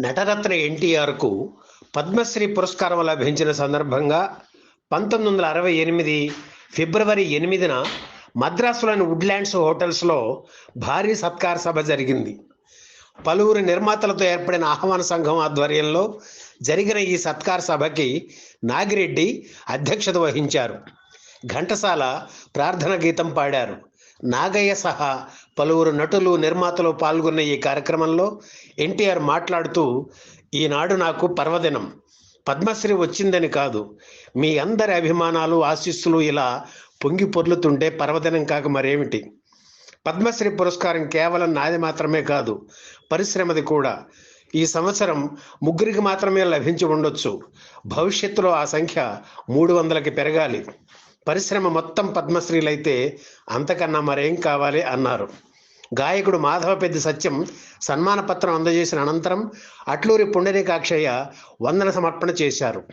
నటరత్న ఎన్టీఆర్కు పద్మశ్రీ పురస్కారం లభించిన సందర్భంగా పంతొమ్మిది వందల అరవై ఎనిమిది ఫిబ్రవరి ఎనిమిదిన మద్రాసులోని వుడ్లాండ్స్ హోటల్స్లో భారీ సత్కార సభ జరిగింది. పలువురు నిర్మాతలతో ఏర్పడిన ఆహ్వాన సంఘం ఆధ్వర్యంలో జరిగిన ఈ సత్కార సభకి నాగిరెడ్డి అధ్యక్షత వహించారు. ఘంటసాల ప్రార్థన గీతం పాడారు. నాగయ్య సహా పలువురు నటులు నిర్మాతలు పాల్గొన్న ఈ కార్యక్రమంలో ఎన్టీఆర్ మాట్లాడుతూ ఈనాడు నాకు పర్వదినం. పద్మశ్రీ వచ్చిందని కాదు. మీ అందరి అభిమానాలు ఆశీస్సులు ఇలా పొంగి పొర్లుతుంటే పర్వదినం కాక మరేమిటి? పద్మశ్రీ పురస్కారం కేవలం నాది మాత్రమే కాదు పరిశ్రమది కూడా. ఈ సంవత్సరం ముగ్గురికి మాత్రమే లభించి ఉండొచ్చు. భవిష్యత్తులో ఆ సంఖ్య మూడు వందలకి పెరగాలి. పరిశ్రమ మొత్తం పద్మశ్రీలైతే అంతకన్నా మరేం కావాలి అన్నారు. గాయకుడు మాధవపెద్ది సత్యం సన్మాన పత్రం అందజేసిన అనంతరం అట్లూరి పుండరీకాక్షయ్య వందన సమర్పణ చేశారు.